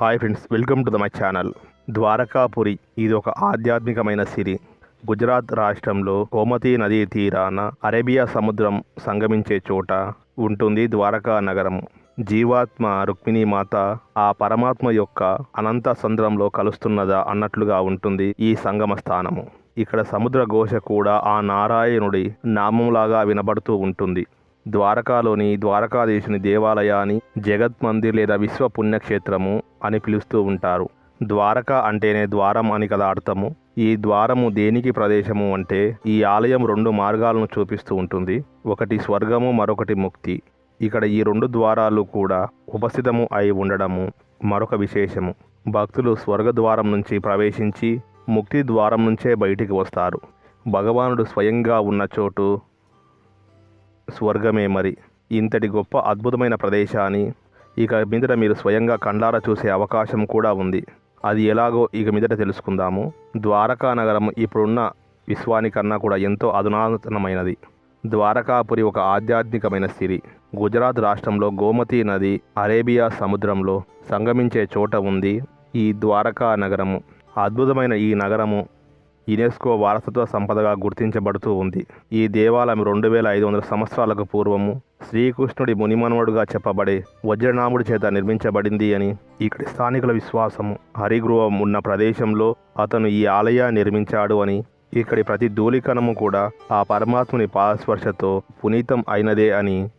Hi friends welcome to the my channel Dwarakapuri ఇది ఒక ఆధ్యాత్మికమైన సిరి. గుజరాత్ రాష్ట్రంలో గోమతి నదీ తీరాన అరేబియా సముద్రం సంగమించే చోట ఉంటుంది ద్వారకా నగరం. జీవాత్మ రుక్మిణీ మాత ఆ పరమాత్మ యొక్క అనంత సంద్రంలో కలుస్తున్నదా అన్నట్లుగా ఉంటుంది ఈ సంగమ స్థానము. ఇక్కడ సముద్ర ఘోష కూడా ఆ నారాయణుడి నామంలాగా వినబడుతూ ఉంటుంది. ద్వారకాలోని ద్వారకాధీశుని దేవాలయాన్ని జగత్ మందిర్ లేదా విశ్వ పుణ్యక్షేత్రము అని పిలుస్తూ ఉంటారు. ద్వారక అంటేనే ద్వారం అని కదా అర్థము. ఈ ద్వారము దేనికి ప్రదేశము అంటే ఈ ఆలయం రెండు మార్గాలను చూపిస్తూ ఉంటుంది. ఒకటి స్వర్గము మరొకటి ముక్తి. ఇక్కడ ఈ రెండు ద్వారాలు కూడా ఉపస్థితము అయి ఉండడము మరొక విశేషము. భక్తులు స్వర్గ ద్వారం నుంచి ప్రవేశించి ముక్తి ద్వారం నుంచే బయటికి వస్తారు. భగవానుడు స్వయంగా ఉన్న చోటు స్వర్గమే మరి. ఇంతటి గొప్ప అద్భుతమైన ప్రదేశాన్ని ఇక మీదట మీరు స్వయంగా కండార చూసే అవకాశం కూడా ఉంది. అది ఎలాగో ఇక మీదట తెలుసుకుందాము. ద్వారకా నగరం ఇప్పుడున్న విశ్వానికన్నా కూడా ఎంతో అధునాతనమైనది. ద్వారకాపురి ఒక ఆధ్యాత్మికమైన సిరి. గుజరాత్ రాష్ట్రంలో గోమతి నది అరేబియా సముద్రంలో సంగమించే చోట ఉంది ఈ ద్వారకా నగరము. అద్భుతమైన ఈ నగరము యునెస్కో వారసత్వ సంపదగా గుర్తించబడుతూ ఉంది. ఈ దేవాలయం రెండు వేల ఐదు వందల సంవత్సరాలకు పూర్వము శ్రీకృష్ణుడి మునిమనువుడుగా చెప్పబడే వజ్రనాముడి చేత నిర్మించబడింది అని ఇక్కడి స్థానికుల విశ్వాసము. హరిగృహం ఉన్న ప్రదేశంలో అతను ఈ ఆలయాన్ని నిర్మించాడు అని ఇక్కడి ప్రతి ధూళికణము కూడా ఆ పరమాత్ముని పాదస్పర్శతో పునీతం అయినదే అని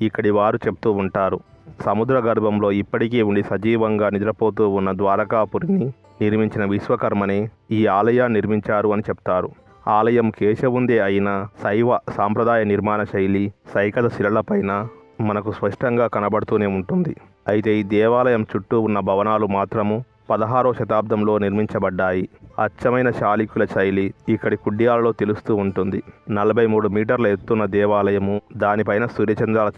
ఇక్కడి వారు చెప్తూ ఉంటారు. సముద్ర గర్భంలో ఇప్పటికీ ఉండి సజీవంగా నిద్రపోతూ ఉన్న ద్వారకాపురిని నిర్మించిన విశ్వకర్మనే ఈ ఆలయాన్ని నిర్మించారు అని చెప్తారు. ఆలయం కేశవుందే అయిన శైవ సాంప్రదాయ నిర్మాణ శైలి సైకత శిలలపైన మనకు స్పష్టంగా కనబడుతూనే ఉంటుంది. అయితే ఈ దేవాలయం చుట్టూ ఉన్న భవనాలు మాత్రము పదహారో శతాబ్దంలో నిర్మించబడ్డాయి. అచ్చమైన శాలికుల శైలి ఇక్కడి కుడ్యాలలో తెలుస్తూ ఉంటుంది. నలభై మూడు మీటర్ల ఎత్తున్న దేవాలయము దానిపైన సూర్యచంద్రాల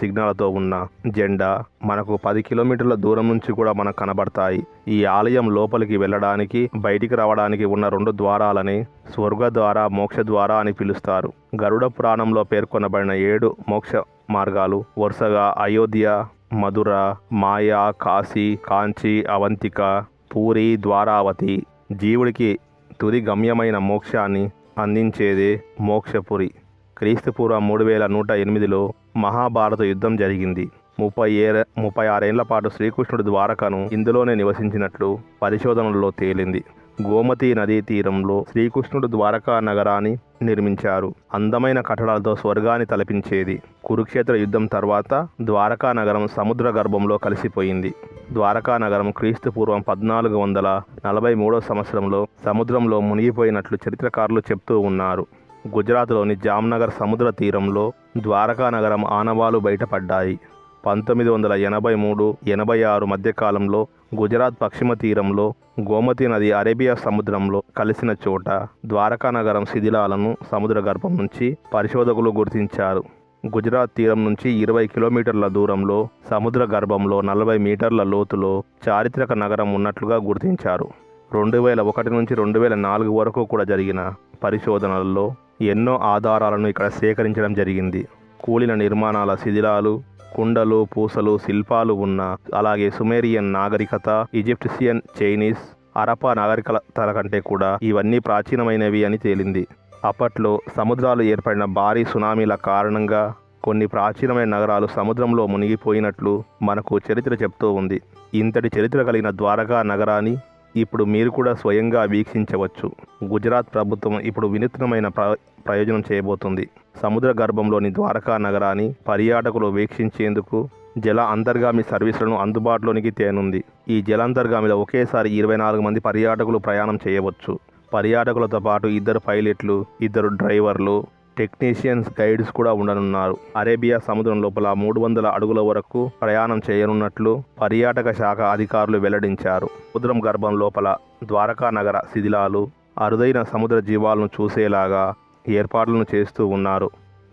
సిగ్నల్తో ఉన్న జెండా మనకు పది కిలోమీటర్ల దూరం నుంచి కూడా మనకు కనబడతాయి. ఈ ఆలయం లోపలికి వెళ్ళడానికి బయటికి రావడానికి ఉన్న రెండు ద్వారాలని స్వర్గ ద్వారా మోక్ష ద్వారా అని పిలుస్తారు. గరుడ పురాణంలో పేర్కొనబడిన ఏడు మోక్ష మార్గాలు వరుసగా అయోధ్య మధుర మాయా కాశీ కాంచి అవంతిక పూరి ద్వారావతి. జీవుడికి తుది గమ్యమైన మోక్షాన్ని అందించేదే మోక్షపురి. క్రీస్తుపూర్వం మూడు వేల నూట ఎనిమిదిలో మహాభారత యుద్ధం జరిగింది. ముప్పై ఏర ముప్పై ఆరేళ్ళ పాటు శ్రీకృష్ణుడి ద్వారకను ఇందులోనే నివసించినట్లు పరిశోధనల్లో తేలింది. గోమతి నదీ తీరంలో శ్రీకృష్ణుడు ద్వారకా నగరాన్ని నిర్మించారు. అందమైన కట్టడాలతో స్వర్గాన్ని తలపించేది. కురుక్షేత్ర యుద్ధం తర్వాత ద్వారకా నగరం సముద్ర గర్భంలో కలిసిపోయింది. ద్వారకా నగరం క్రీస్తు పూర్వం పద్నాలుగు వందల నలభై మూడో సంవత్సరంలో సముద్రంలో మునిగిపోయినట్లు చరిత్రకారులు చెప్తూ ఉన్నారు. గుజరాత్లోని జామ్నగర్ సముద్ర తీరంలో ద్వారకా నగరం ఆనవాలు బయటపడ్డాయి. పంతొమ్మిది వందల ఎనభై మూడు ఎనభై ఆరు మధ్యకాలంలో గుజరాత్ పశ్చిమ తీరంలో గోమతి నది అరేబియా సముద్రంలో కలిసిన చోట ద్వారకా నగరం శిథిలాలను సముద్ర గర్భం నుంచి పరిశోధకులు గుర్తించారు. గుజరాత్ తీరం నుంచి ఇరవై కిలోమీటర్ల దూరంలో సముద్ర గర్భంలో నలభై మీటర్ల లోతులో చారిత్రక నగరం ఉన్నట్లుగా గుర్తించారు. రెండు వేల ఒకటి నుంచి రెండు వేల నాలుగు వరకు కూడా జరిగిన పరిశోధనల్లో ఎన్నో ఆధారాలను ఇక్కడ సేకరించడం జరిగింది. కూలిన నిర్మాణాల శిథిలాలు కుండలు పూసలు శిల్పాలు ఉన్న అలాగే సుమేరియన్ నాగరికత ఈజిప్షియన్ చైనీస్ అరపా నాగరికతల కంటే కూడా ఇవన్నీ ప్రాచీనమైనవి అని తేలింది. అప్పట్లో సముద్రాలు ఏర్పడిన భారీ సునామీల కారణంగా కొన్ని ప్రాచీనమైన నగరాలు సముద్రంలో మునిగిపోయినట్లు మనకు చరిత్ర చెప్తూ ఉంది. ఇంతటి చరిత్ర కలిగిన ద్వారకా నగరాన్ని ఇప్పుడు మీరు కూడా స్వయంగా వీక్షించవచ్చు. గుజరాత్ ప్రభుత్వం ఇప్పుడు వినూత్నమైన ప్ర ప్రయోజనం చేయబోతుంది. సముద్ర గర్భంలోని ద్వారకా నగరాన్ని పర్యాటకులు వీక్షించేందుకు జల అంతర్గామి సర్వీసులను అందుబాటులోనికి తేనుంది. ఈ జలాంతర్గామిలో ఒకేసారి ఇరవై నాలుగు మంది పర్యాటకులు ప్రయాణం చేయవచ్చు. పర్యాటకులతో పాటు ఇద్దరు పైలట్లు ఇద్దరు డ్రైవర్లు టెక్నీషియన్స్ గైడ్స్ కూడా ఉండనున్నారు. అరేబియా సముద్రం లోపల మూడు వందల అడుగుల వరకు ప్రయాణం చేయనున్నట్లు పర్యాటక శాఖ అధికారులు వెల్లడించారు. సముద్రం గర్భం లోపల ద్వారకా నగర శిథిలాలు అరుదైన సముద్ర జీవాలను చూసేలాగా ఏర్పాట్లను చేస్తూ ఉన్నారు.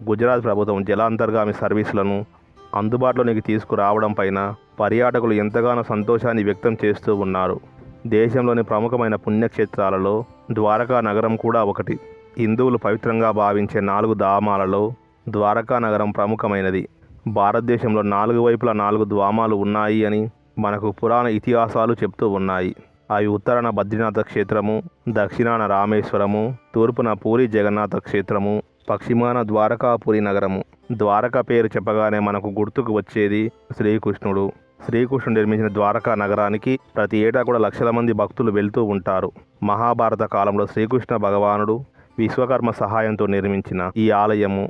గుజరాత్ ప్రభుత్వం జలాంతర్గామి సర్వీసులను అందుబాటులోనికి తీసుకురావడం పైన పర్యాటకులు ఎంతగానో సంతోషాన్ని వ్యక్తం చేస్తూ ఉన్నారు. దేశంలోని ప్రముఖమైన పుణ్యక్షేత్రాలలో ద్వారకా నగరం కూడా ఒకటి. హిందువులు పవిత్రంగా భావించే నాలుగు ధామాలలో ద్వారకా నగరం ప్రముఖమైనది. భారతదేశంలో నాలుగు వైపులా నాలుగు ద్వామాలు ఉన్నాయి అని మనకు పురాణ ఇతిహాసాలు చెప్తూ ఉన్నాయి. అవి ఉత్తరాన బద్రీనాథ క్షేత్రము దక్షిణాన రామేశ్వరము తూర్పున పూరి జగన్నాథ క్షేత్రము పశ్చిమాన ద్వారకాపురి నగరము. ద్వారక పేరు చెప్పగానే మనకు గుర్తుకు వచ్చేది శ్రీకృష్ణుడు. శ్రీకృష్ణుడు నిర్మించిన ద్వారకా నగరానికి ప్రతి ఏటా కూడా లక్షల మంది భక్తులు వెళ్తూ ఉంటారు. మహాభారత కాలంలో శ్రీకృష్ణ భగవానుడు విశ్వకర్మ సహాయంతో నిర్మించిన ఈ ఆలయము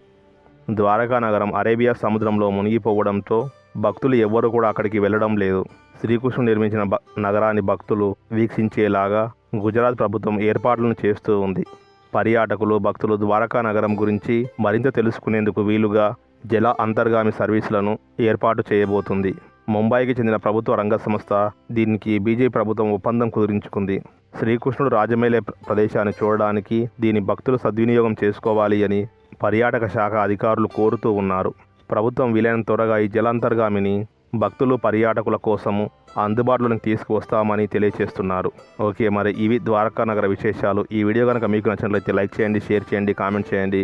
ద్వారకా నగరం అరేబియా సముద్రంలో మునిగిపోవడంతో భక్తులు ఎవ్వరూ కూడా అక్కడికి వెళ్ళడం లేదు. శ్రీకృష్ణుడు నిర్మించిన నగరాన్ని భక్తులు వీక్షించేలాగా గుజరాత్ ప్రభుత్వం ఏర్పాట్లను చేస్తూ ఉంది. పర్యాటకులు భక్తులు ద్వారకా నగరం గురించి మరింత తెలుసుకునేందుకు వీలుగా జల అంతర్గామి సర్వీసులను ఏర్పాటు చేయబోతుంది. ముంబైకి చెందిన ప్రభుత్వ రంగ సంస్థ దీనికి బీజేపీ ప్రభుత్వం ఒప్పందం కుదిరించుకుంది. శ్రీకృష్ణుడు రాజమేలే ప్రదేశాన్ని చూడడానికి దీని భక్తులు సద్వినియోగం చేసుకోవాలి అని పర్యాటక శాఖ అధికారులు కోరుతూ ఉన్నారు. ప్రభుత్వం విలైన త్వరగా ఈ జలాంతర్గామిని భక్తులు పర్యాటకుల కోసము అందుబాటులోకి తీసుకువస్తామని తెలియజేస్తున్నారు. ఓకే మరి ఇవి ద్వారకా నగర విశేషాలు. ఈ వీడియో కనుక మీకు నచ్చినట్లయితే లైక్ చేయండి షేర్ చేయండి కామెంట్ చేయండి.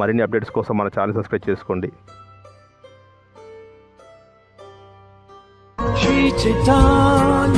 మరిన్ని అప్డేట్స్ కోసం మన ఛానల్ సబ్స్క్రైబ్ చేసుకోండి. 一起荡